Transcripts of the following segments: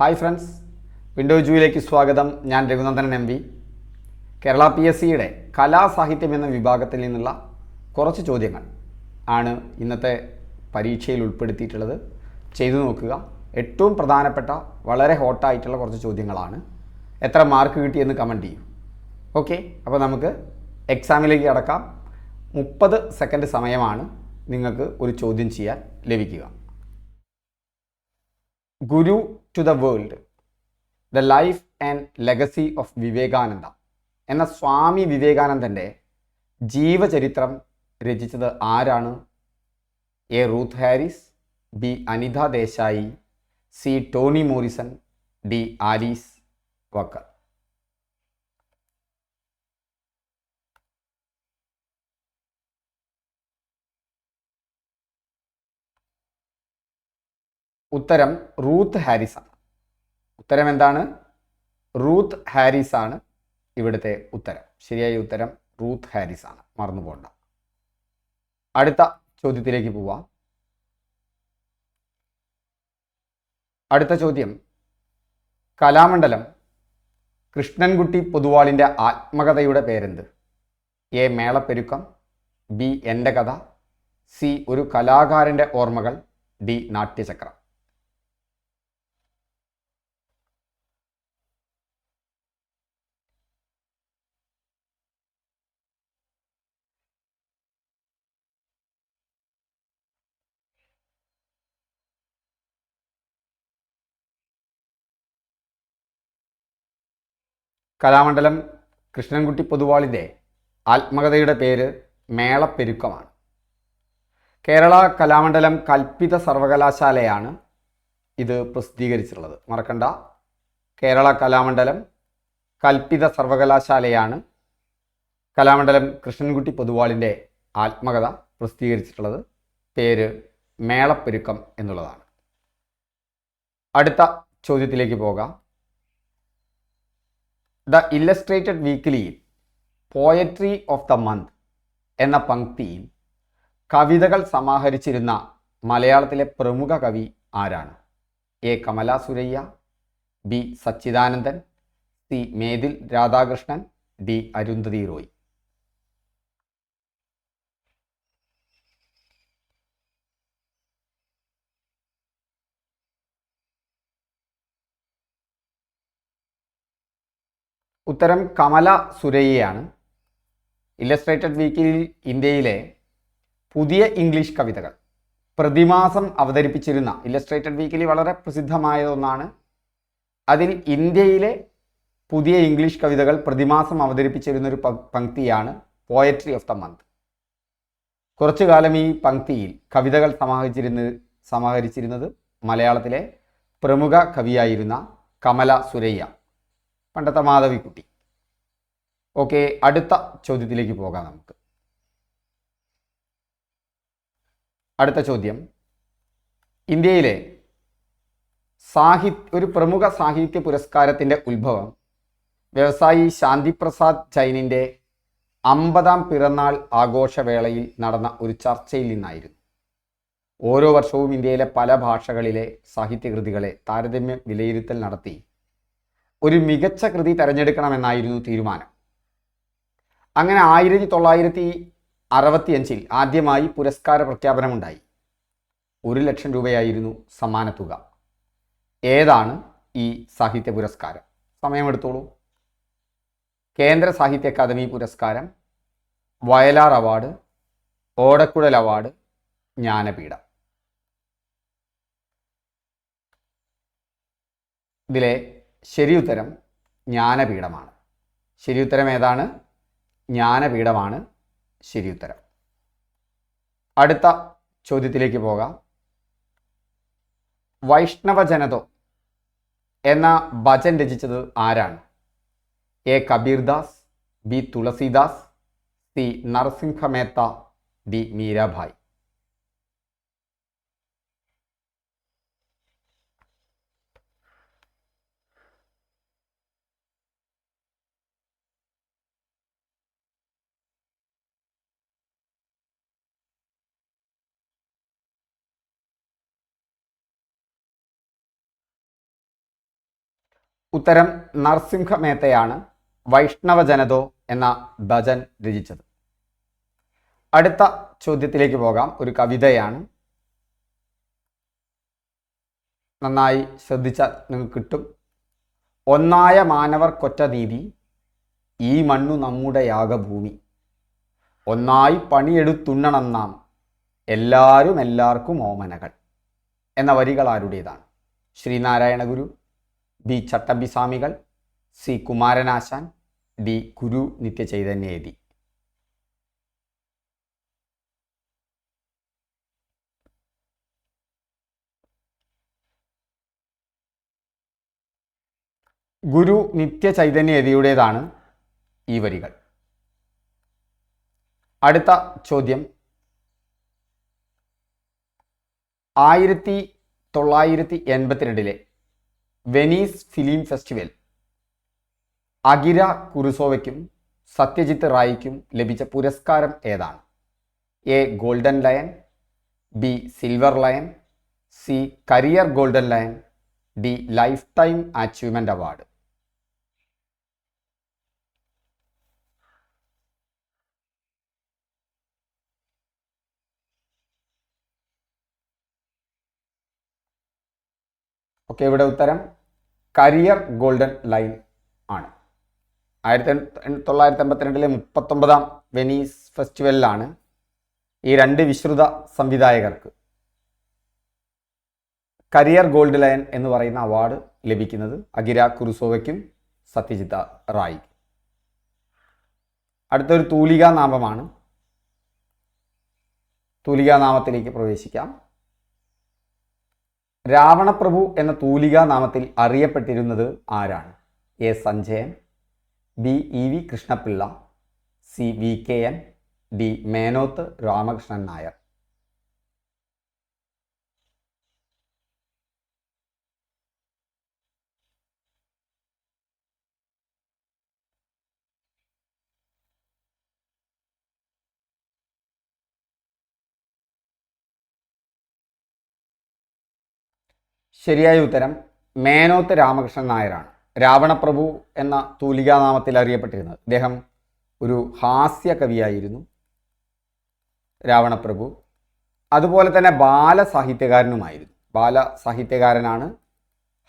Hi friends. Window ജൂയിലേക്ക് സ്വാഗതം. ഞാൻ Raghunandanan M V. Kerala P S സിയുടെ കലാസാഹിത്യം എന്ന വിഭാഗത്തിൽ നിന്നുള്ള കുറച്ച് ചോദ്യങ്ങൾ ആണ് ഇന്നത്തെ പരീക്ഷയിൽ ഉൾപ്പെടുത്തിയിട്ടുള്ളത്. ചെയ്തു നോക്കുക. ഏറ്റവും പ്രധാനപ്പെട്ട വളരെ ഹോട്ടായിട്ടുള്ള കുറച്ച് ചോദ്യങ്ങളാണ്. എത്ര മാർക്ക് കിട്ടിയെന്ന് കമന്റ് ചെയ്യൂ. ഓക്കെ അപ്പോൾ നമുക്ക് എക്സാമിലേക്ക് കടക്കാം. മുപ്പത് സെക്കൻഡ് സമയമാണ് നിങ്ങൾക്ക് ഒരു ചോദ്യം ചെയ്യാൻ ലഭിക്കുക. Guru to the world the life and legacy of Vivekananda എന്ന സ്വാമി വിവേകാനന്ദന്റെ ജീവചരിത്രം രചിച്ചത് ആരാണ്? A Ruth Harris B Anita Desai C Toni Morrison D Alice Walker. ഉത്തരം റൂത്ത് ഹാരിസ് ആണ്. ഉത്തരം എന്താണ്? റൂത്ത് ഹാരിസ് ആണ് ഇവിടുത്തെ ഉത്തരം. ശരിയായ ഉത്തരം റൂത്ത് ഹാരിസ് ആണ്. മറന്നു പോകണ്ട അടുത്ത ചോദ്യത്തിലേക്ക് പോവാം. അടുത്ത ചോദ്യം. കലാമണ്ഡലം കൃഷ്ണൻകുട്ടി പൊതുവാളിന്റെ ആത്മകഥയുടെ പേരെന്ത്? A. Melapperukkam B. Ente Katha C. ഒരു കലാകാരന്റെ ഓർമ്മകൾ ഡി. നാട്യചക്രം. കലാമണ്ഡലം കൃഷ്ണൻകുട്ടി പൊതുവാളിന്റെ ആത്മകഥയുടെ പേര് മേളപ്പെരുക്കമാണ്. കേരള കലാമണ്ഡലം കൽപ്പിത സർവകലാശാലയാണ് ഇത് പ്രസിദ്ധീകരിച്ചിട്ടുള്ളത്. മറക്കണ്ട. കേരള കലാമണ്ഡലം കൽപ്പിത സർവകലാശാലയാണ് കലാമണ്ഡലം കൃഷ്ണൻകുട്ടി പൊതുവാളിന്റെ ആത്മകഥ പ്രസിദ്ധീകരിച്ചിട്ടുള്ളത്. പേര് മേളപ്പെരുക്കം എന്നുള്ളതാണ്. അടുത്ത ചോദ്യത്തിലേക്ക് പോകാം. ദ ഇല്ലസ്ട്രേറ്റഡ് വീക്കിലിയിൽ പോയട്രി ഓഫ് ദ മന്ത് എന്ന പങ്ക്തിയിൽ കവിതകൾ സമാഹരിച്ചിരുന്ന മലയാളത്തിലെ പ്രമുഖ കവി ആരാണ്? A. Kamala Suraiya B. Satchidanandan C. Methil Radhakrishnan D. Arundhati Roy. ഉത്തരം കമല സുരയ്യയാണ്. ഇല്ലസ്ട്രേറ്റഡ് വീക്കിൽ ഇന്ത്യയിലെ പുതിയ ഇംഗ്ലീഷ് കവിതകൾ. പ്രതിമാസം അവതരിപ്പിച്ചിരുന്ന ഇല്ലസ്ട്രേറ്റഡ് വീക്കിലി വളരെ പ്രസിദ്ധമായ ഒന്നാണ്. അതിൽ ഇന്ത്യയിലെ പുതിയ ഇംഗ്ലീഷ് കവിതകൾ പ്രതിമാസം അവതരിപ്പിച്ചിരുന്ന ഒരു പങ്ക്തിയാണ് പോയട്രി ഓഫ് ദ മന്ത് കുറച്ചു കാലം ഈ പങ്ക്തിയിൽ കവിതകൾ സമാഹരിച്ചിരുന്നത് സമാഹരിച്ചിരുന്നത് മലയാളത്തിലെ പ്രമുഖ കവിയായിരുന്ന കമല സുരയ്യ. പണ്ടത്തെ മാധവിക്കുട്ടി. ഓക്കെ അടുത്ത ചോദ്യത്തിലേക്ക് പോകാം നമുക്ക്. അടുത്ത ചോദ്യം. ഇന്ത്യയിലെ സാഹിത്യ ഒരു പ്രമുഖ സാഹിത്യ പുരസ്കാരത്തിന്റെ ഉത്ഭവം വ്യവസായി ശാന്തിപ്രസാദ് ജൈനിന്റെ അമ്പതാം പിറന്നാൾ ആഘോഷവേളയിൽ നടന്ന ഒരു ചർച്ചയിൽ നിന്നായിരുന്നു. ഓരോ വർഷവും ഇന്ത്യയിലെ പല ഭാഷകളിലെ സാഹിത്യകൃതികളെ താരതമ്യം വിലയിരുത്തൽ നടത്തി ഒരു മികച്ച കൃതി തിരഞ്ഞെടുക്കണമെന്നായിരുന്നു തീരുമാനം. അങ്ങനെ ആയിരത്തി തൊള്ളായിരത്തി അറുപത്തിയഞ്ചിൽ ആദ്യമായി പുരസ്കാര പ്രഖ്യാപനമുണ്ടായി. ഒരു ലക്ഷം രൂപയായിരുന്നു സമ്മാന തുക ഏതാണ് ഈ സാഹിത്യ പുരസ്കാരം? സമയമെടുത്തോളൂ. കേന്ദ്ര സാഹിത്യ അക്കാദമി പുരസ്കാരം വയലാർ അവാർഡ് ഓടക്കുഴൽ അവാർഡ് ജ്ഞാനപീഠം. ഇതിലെ ശരിയുത്തരം ജ്ഞാനപീഠമാണ്. ശരിയുത്തരം ഏതാണ്? ജ്ഞാനപീഠമാണ് ശരിയുത്തരം. അടുത്ത ചോദ്യത്തിലേക്ക് പോകാം. വൈഷ്ണവജനതോ എന്ന ഭജൻ രചിച്ചത് ആരാണ്? A Kabirdas B Tulsidas C Narsinh Mehta D Meerabai. ഉത്തരം നർസിംഹ മേത്തയാണ് വൈഷ്ണവ ജനതോ എന്ന ഭജൻ രചിച്ചത്. അടുത്ത ചോദ്യത്തിലേക്ക് പോകാം. ഒരു കവിതയാണ്. നന്നായി ശ്രദ്ധിച്ചാൽ നിങ്ങൾക്ക് കിട്ടും. ഒന്നായ മാനവർ കൊറ്റ നീതി ഈ മണ്ണു നമ്മുടെ യാഗഭൂമി. ഒന്നായി പണിയെടുത്തുണ്ണണം നാം എല്ലാവരും എല്ലാവർക്കും ഓമനകൾ. എന്ന വരികൾ ആരുടേതാണ്? Sree Narayana Guru B Chattampi Swamikal C Kumaranasan D Guru Nitya Chaitanya Yati Guru നിത്യചൈതന്യതിയുടേതാണ് ഈ വരികൾ. അടുത്ത ചോദ്യം. ആയിരത്തി തൊള്ളായിരത്തി എൺപത്തിരണ്ടിലെ വെനീസ് ഫിലിം ഫെസ്റ്റിവൽ. അകിര കുറുസോവയ്ക്കും സത്യജിത്ത് റായിക്കും ലഭിച്ച പുരസ്കാരം ഏതാണ്? A. Golden lion B. Silver lion C. Career golden lion D. Lifetime achievement award. Okay ഇവിടെ ഉത്തരം കരിയർ ഗോൾഡൻ ലൈൻ ആണ്. ആയിരത്തി തൊള്ളായിരത്തി എൺപത്തിരണ്ടിലെ മുപ്പത്തൊമ്പതാം വെനീസ് ഫെസ്റ്റിവലിലാണ് ഈ രണ്ട് വിശ്രുത സംവിധായകർക്ക് കരിയർ ഗോൾഡ് ലൈൻ എന്ന് പറയുന്ന അവാർഡ് ലഭിക്കുന്നത് അകിര കുറുസോവയ്ക്കും സത്യജിത്ത റായി. അടുത്തൊരു തൂലികാ നാമമാണ്. തൂലികാ നാമത്തിലേക്ക് പ്രവേശിക്കാം. രാവണപ്രഭു എന്ന തൂലികാ നാമത്തിൽ അറിയപ്പെട്ടിരുന്നത് ആരാണ്? A. Sanjayan B. E. V. Krishna Pillai C. V. K. N D. Menoth Ramakrishnan Nair. ശരിയായ ഉത്തരം മേനോത്ത് രാമകൃഷ്ണൻ നായരാണ്. രാവണപ്രഭു എന്ന തൂലികാനാമത്തിൽ അറിയപ്പെട്ടിരുന്നത്. അദ്ദേഹം ഒരു ഹാസ്യ കവിയായിരുന്നു. രാവണപ്രഭു. അതുപോലെ തന്നെ ബാലസാഹിത്യകാരനുമായിരുന്നു. ബാലസാഹിത്യകാരനാണ്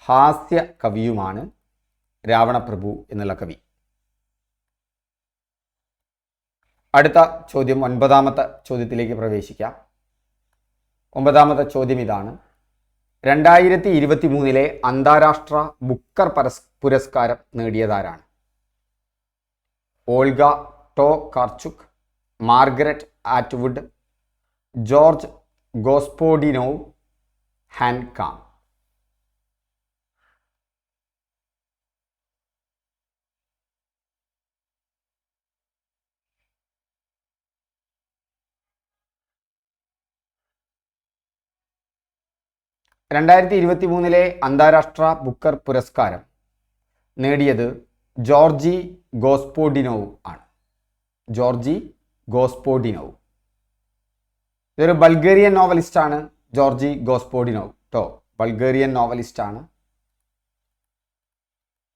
ഹാസ്യ കവിയുമാണ് രാവണപ്രഭു എന്നുള്ള കവി. അടുത്ത ചോദ്യം ഒൻപതാമത്തെ ചോദ്യത്തിലേക്ക് പ്രവേശിക്കാം. ഒമ്പതാമത്തെ ചോദ്യം ഇതാണ്. രണ്ടായിരത്തി ഇരുപത്തി മൂന്നിലെ അന്താരാഷ്ട്ര ബുക്കർ പരസ് പുരസ്കാരം നേടിയതാരാണ്? Olga Tokarczuk Margaret Atwood George Gospodinov Han Kang രണ്ടായിരത്തി ഇരുപത്തി മൂന്നിലെ അന്താരാഷ്ട്ര ബുക്കർ പുരസ്കാരം നേടിയത് ജോർജി ഗോസ്പോഡിനോവ് ആണ്. Georgi Gospodinov. ഇതൊരു ബൾഗേറിയൻ നോവലിസ്റ്റാണ് ജോർജി ഗോസ്പോഡിനോവ്. കേട്ടോ ബൾഗേറിയൻ നോവലിസ്റ്റാണ്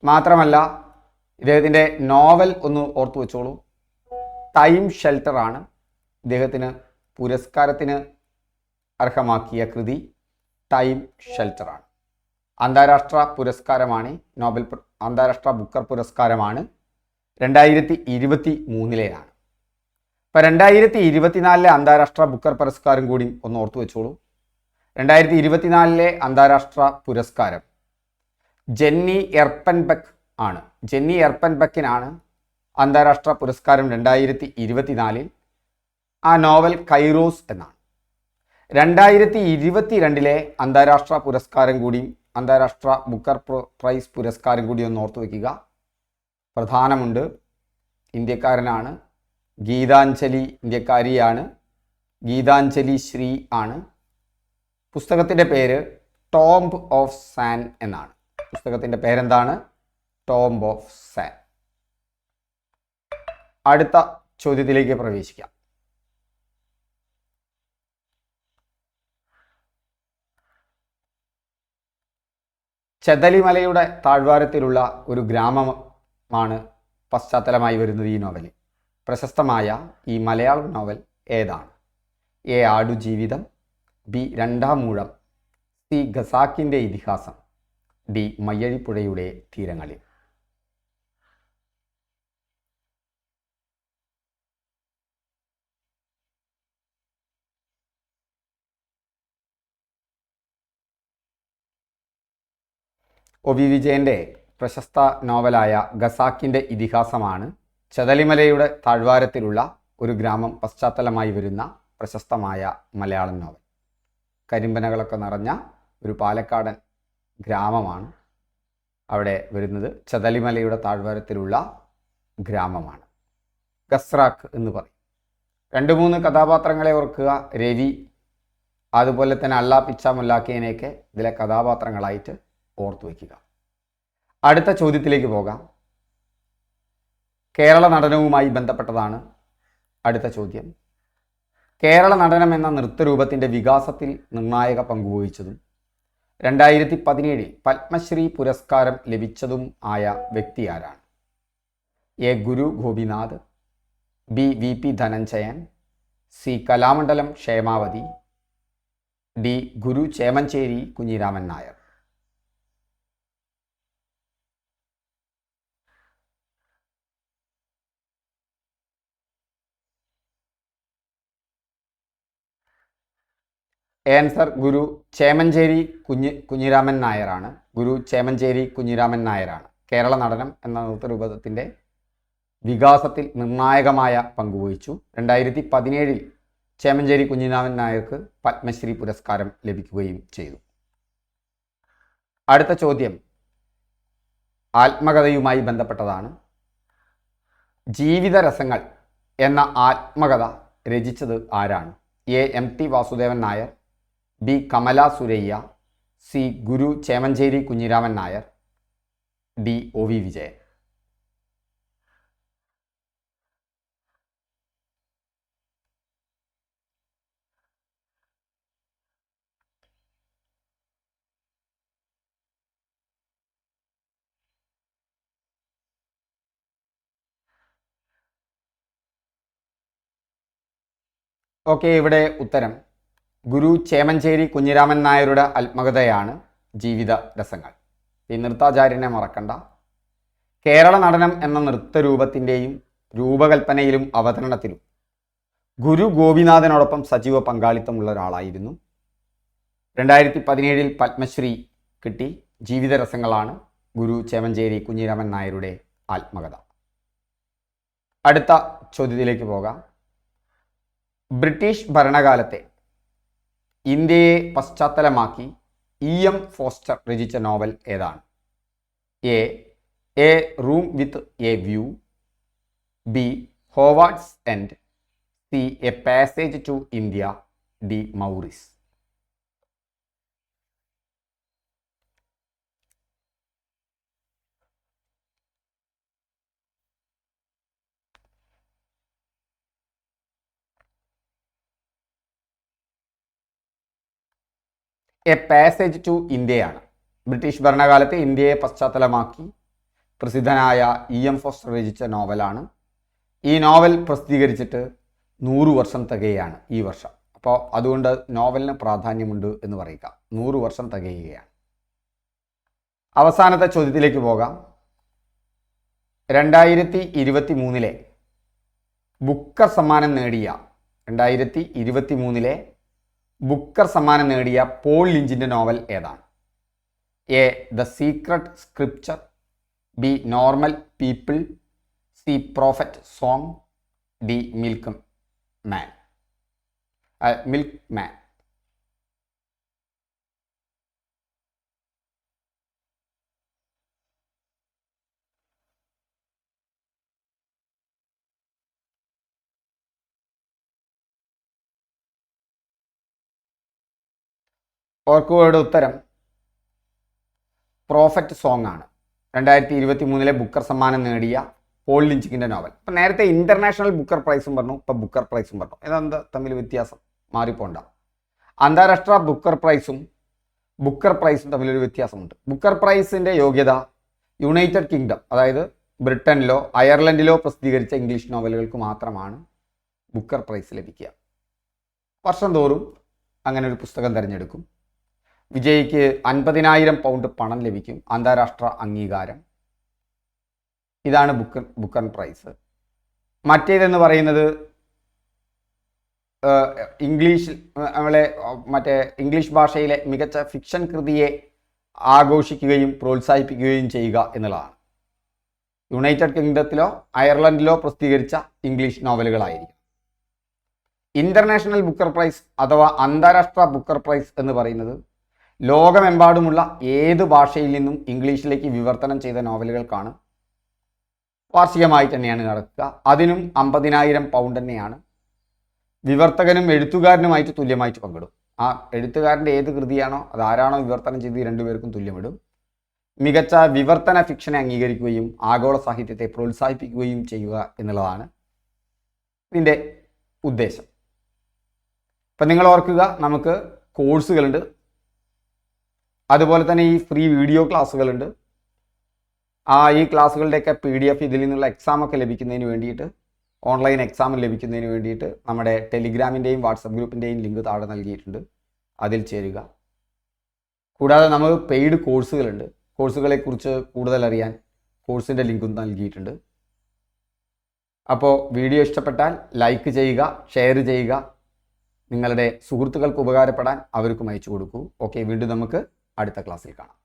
മാത്രമല്ല ഇദ്ദേഹത്തിന്റെ നോവൽ ഒന്ന് ഓർത്തു വെച്ചോളൂ. ടൈം ഷെൽട്ടർ ആണ്. ഇദ്ദേഹത്തിന് പുരസ്കാരത്തിന് അർഹമാക്കിയ കൃതി. ടൈം ഷെൽട്ടറാണ്. അന്താരാഷ്ട്ര പുരസ്കാരമാണ് നോബൽ അന്താരാഷ്ട്ര ബുക്കർ പുരസ്കാരമാണ്. രണ്ടായിരത്തി ഇരുപത്തി മൂന്നിലേതാണ് ഇപ്പം രണ്ടായിരത്തി ഇരുപത്തിനാലിലെ അന്താരാഷ്ട്ര ബുക്കർ പുരസ്കാരം കൂടി ഒന്ന് ഓർത്തു വെച്ചോളൂ. രണ്ടായിരത്തി ഇരുപത്തിനാലിലെ അന്താരാഷ്ട്ര പുരസ്കാരം ജെന്നി എർപ്പൻബെക്ക് ആണ്. ജെന്നി എർപ്പൻബെക്കിനാണ് അന്താരാഷ്ട്ര പുരസ്കാരം രണ്ടായിരത്തി ഇരുപത്തിനാലിൽ ആ നോവൽ കൈറോസ് എന്നാണ്. രണ്ടായിരത്തി ഇരുപത്തി രണ്ടിലെ അന്താരാഷ്ട്ര പുരസ്കാരം കൂടി അന്താരാഷ്ട്ര ബുക്കർ പ്രൈസ് പുരസ്കാരം കൂടി ഒന്ന് ഓർത്തു വയ്ക്കുക പ്രധാനമുണ്ട്. ഇന്ത്യക്കാരനാണ്. ഗീതാഞ്ജലി ഇന്ത്യക്കാരിയാണ്. ഗീതാഞ്ജലി ശ്രീ ആണ്. പുസ്തകത്തിന്റെ പേര് ടോംബ് ഓഫ് സാൻ എന്നാണ്. പുസ്തകത്തിന്റെ പേരെന്താണ്? Tomb of sand. അടുത്ത ചോദ്യത്തിലേക്ക് പ്രവേശിക്കാം. ചെതലിമലയുടെ താഴ്വാരത്തിലുള്ള ഒരു ഗ്രാമമാണ് പശ്ചാത്തലമായി വരുന്നത് ഈ നോവൽ പ്രശസ്തമായ ഈ മലയാളം നോവൽ ഏതാണ്? A Aadujeevitham B Randamoozham C ഖസാക്കിന്റെ ഇതിഹാസം ഡി മയ്യഴിപ്പുഴയുടെ തീരങ്ങളിൽ. ഒ വി വിജയന്റെ പ്രശസ്ത നോവലായ ഗസാക്കിന്റെ ഇതിഹാസമാണ് ചെതലിമലയുടെ താഴ്വാരത്തിലുള്ള ഒരു ഗ്രാമം പശ്ചാത്തലമായി വരുന്ന പ്രശസ്തമായ മലയാളം നോവൽ. കരിമ്പനകളൊക്കെ നിറഞ്ഞ ഒരു പാലക്കാടൻ ഗ്രാമമാണ് അവിടെ വരുന്നത്. ചതലിമലയുടെ താഴ്വാരത്തിലുള്ള ഗ്രാമമാണ്. ഗസ്രാക്ക് എന്ന് പറയും. രണ്ട് മൂന്ന് കഥാപാത്രങ്ങളെ ഓർക്കുക. രവി അതുപോലെ തന്നെ അള്ളാ പിച്ച മുല്ലാക്കിയനെയൊക്കെ ഇതിലെ കഥാപാത്രങ്ങളായിട്ട് ഓർത്തു വയ്ക്കുക അടുത്ത ചോദ്യത്തിലേക്ക് പോകാം. കേരള നടനവുമായി ബന്ധപ്പെട്ടതാണ് അടുത്ത ചോദ്യം. കേരള നടനം എന്ന നൃത്തരൂപത്തിന്റെ വികാസത്തിൽ നിർണായക പങ്കുവഹിച്ചതും രണ്ടായിരത്തി പതിനേഴിൽ പത്മശ്രീ പുരസ്കാരം ലഭിച്ചതും ആയ വ്യക്തി ആരാണ്? A. Guru Gopinath B. V. P. Dhananjayan C. Kalamandalam Kshemavathi D. Guru Chemancheri Kunhiraman Nair. Answer Guru Chemancheri Kunhi Kunhiraman നായരാണ്. ഗുരു ചേമഞ്ചേരി കുഞ്ഞിരാമൻ നായരാണ്. കേരള നടനം എന്ന നൃത്തരൂപത്തിന്റെ വികാസത്തിൽ നിർണായകമായ പങ്കുവഹിച്ചു. രണ്ടായിരത്തി പതിനേഴിൽ ചേമഞ്ചേരി കുഞ്ഞിരാമൻ നായർക്ക് പത്മശ്രീ പുരസ്കാരം ലഭിക്കുകയും ചെയ്തു. അടുത്ത ചോദ്യം ആത്മകഥയുമായി ബന്ധപ്പെട്ടതാണ്. ജീവിതരസങ്ങൾ എന്ന ആത്മകഥ രചിച്ചത് ആരാണ്? A. M. T. Vasudevan Nair B Kamala Surayya C Guru Chemancheri Kunhiraman Nair D O V Vijayan. Okay ഇവിടെ ഉത്തരം. ഗുരു ചേമഞ്ചേരി കുഞ്ഞിരാമൻ നായരുടെ ആത്മകഥയാണ് ജീവിത രസങ്ങൾ. ഈ നൃത്താചാര്യനെ മറക്കണ്ട. കേരള നടനം എന്ന നൃത്തരൂപത്തിന്റെയും രൂപകൽപ്പനയിലും അവതരണത്തിലും ഗുരു ഗോപിനാഥനോടൊപ്പം സജീവ പങ്കാളിത്തമുള്ള ഒരാളായിരുന്നു. രണ്ടായിരത്തി പതിനേഴിൽ പത്മശ്രീ കിട്ടി. ജീവിത രസങ്ങളാണ് ഗുരു ചേമഞ്ചേരി കുഞ്ഞിരാമൻ നായരുടെ ആത്മകഥ. അടുത്ത ചോദ്യത്തിലേക്ക് പോകാം. ബ്രിട്ടീഷ് ഭരണകാലത്തെ ഇന്ത്യയെ പശ്ചാത്തലമാക്കി ഇ എം ഫോസ്റ്റർ രചിച്ച നോവൽ ഏതാണ്? A a room with a view B Howards End C a passage to India D Maurice. A passage to ഇന്ത്യയാണ് ബ്രിട്ടീഷ് ഭരണകാലത്തെ ഇന്ത്യയെ പശ്ചാത്തലമാക്കി പ്രസിദ്ധനായ ഇ എം ഫോസ്റ്റർ രചിച്ച നോവലാണ്. ഈ നോവൽ പ്രസിദ്ധീകരിച്ചിട്ട് നൂറു വർഷം തികയാണ് ഈ വർഷം. അപ്പോൾ അതുകൊണ്ട് നോവലിന് പ്രാധാന്യമുണ്ട് എന്ന് പറയുക. നൂറു വർഷം തികയുകയാണ്. അവസാനത്തെ ചോദ്യത്തിലേക്ക് പോകാം. രണ്ടായിരത്തി ഇരുപത്തി മൂന്നിലെ ബുക്കർ സമ്മാനം നേടിയ രണ്ടായിരത്തി ഇരുപത്തി മൂന്നിലെ ബുക്കർ സമ്മാനം നേടിയ പോൾ ലിഞ്ചിന്റെ നോവൽ ഏതാണ്? A the secret scripture B normal people C prophet song D milkman. Milkman. ഓർക്കുവയുടെ ഉത്തരം പ്രോഫറ്റ് സോങ് ആണ്. രണ്ടായിരത്തി ഇരുപത്തി മൂന്നിലെ ബുക്കർ സമ്മാനം നേടിയ പോൾ ലിഞ്ചിക്കിന്റെ നോവൽ അപ്പം നേരത്തെ ഇന്റർനാഷണൽ ബുക്കർ പ്രൈസും പറഞ്ഞു ഇപ്പം ബുക്കർ പ്രൈസും പറഞ്ഞു. ഇതെന്താ? തമ്മിൽ വ്യത്യാസം. മാറിപ്പോണ്ട. അന്താരാഷ്ട്ര ബുക്കർ പ്രൈസും ബുക്കർ പ്രൈസും തമ്മിലൊരു വ്യത്യാസമുണ്ട്. ബുക്കർ പ്രൈസിന്റെ യോഗ്യത യുണൈറ്റഡ് കിങ്ഡം അതായത് ബ്രിട്ടനിലോ അയർലൻഡിലോ പ്രസിദ്ധീകരിച്ച ഇംഗ്ലീഷ് നോവലുകൾക്ക് മാത്രമാണ് ബുക്കർ പ്രൈസ് ലഭിക്കുക. വർഷം തോറും അങ്ങനെ ഒരു പുസ്തകം തിരഞ്ഞെടുക്കും. വിജയിക്ക് അൻപതിനായിരം പൗണ്ട് പണം ലഭിക്കും. അന്താരാഷ്ട്ര അംഗീകാരം. ഇതാണ് ബുക്കർ ബുക്കർ പ്രൈസ് മറ്റേതെന്ന് പറയുന്നത് ഇംഗ്ലീഷ് നമ്മളെ മറ്റേ ഇംഗ്ലീഷ് ഭാഷയിലെ മികച്ച ഫിക്ഷൻ കൃതിയെ ആഘോഷിക്കുകയും പ്രോത്സാഹിപ്പിക്കുകയും ചെയ്യുക എന്നുള്ളതാണ്. യുണൈറ്റഡ് കിങ്ഡത്തിലോ അയർലൻഡിലോ പ്രസിദ്ധീകരിച്ച ഇംഗ്ലീഷ് നോവലുകളായിരിക്കും. ഇന്റർനാഷണൽ ബുക്കർ പ്രൈസ് അഥവാ അന്താരാഷ്ട്ര ബുക്കർ പ്രൈസ് എന്ന് പറയുന്നത് ലോകമെമ്പാടുമുള്ള ഏത് ഭാഷയിൽ നിന്നും ഇംഗ്ലീഷിലേക്ക് വിവർത്തനം ചെയ്ത നോവലുകൾക്കാണ് വാർഷികമായി തന്നെയാണ് നടക്കുക. അതിനും അമ്പതിനായിരം പൗണ്ട് തന്നെയാണ്. വിവർത്തകനും എഴുത്തുകാരനുമായിട്ട് തുല്യമായിട്ട് പങ്കിടും. ആ എഴുത്തുകാരന്റെ ഏത് കൃതിയാണോ അതാരാണോ വിവർത്തനം ചെയ്ത് രണ്ടുപേർക്കും തുല്യമിടും. മികച്ച വിവർത്തന ഫിക്ഷനെ അംഗീകരിക്കുകയും ആഗോള സാഹിത്യത്തെ പ്രോത്സാഹിപ്പിക്കുകയും ചെയ്യുക എന്നുള്ളതാണ് ഇതിന്റെ ഉദ്ദേശം. ഇപ്പം നിങ്ങൾ ഓർക്കുക നമുക്ക് കോഴ്സുകളുണ്ട്. അതുപോലെ തന്നെ ഈ ഫ്രീ വീഡിയോ ക്ലാസ്സുകളുണ്ട് ആ ഈ ക്ലാസ്സുകളുടെയൊക്കെ പി ഡി എഫ് ഇതിൽ നിന്നുള്ള എക്സാം ഒക്കെ ലഭിക്കുന്നതിന് വേണ്ടിയിട്ട് ഓൺലൈൻ എക്സാം ലഭിക്കുന്നതിന് വേണ്ടിയിട്ട് നമ്മുടെ ടെലിഗ്രാമിന്റെയും വാട്സപ്പ് ഗ്രൂപ്പിന്റെയും ലിങ്ക് താഴെ നൽകിയിട്ടുണ്ട്. അതിൽ ചേരുക. കൂടാതെ നമുക്ക് പെയ്ഡ് കോഴ്സുകളുണ്ട് കോഴ്സുകളെക്കുറിച്ച് കൂടുതൽ അറിയാൻ കോഴ്സിന്റെ ലിങ്കും നൽകിയിട്ടുണ്ട്. അപ്പോൾ വീഡിയോ ഇഷ്ടപ്പെട്ടാൽ ലൈക്ക് ചെയ്യുക ഷെയർ ചെയ്യുക. നിങ്ങളുടെ സുഹൃത്തുക്കൾക്ക് ഉപകാരപ്പെടാൻ അവർക്കും അയച്ചു കൊടുക്കൂ. ഓക്കെ വീണ്ടും നമുക്ക് അടുത്ത ക്ലാസ്സിൽ കാണാം.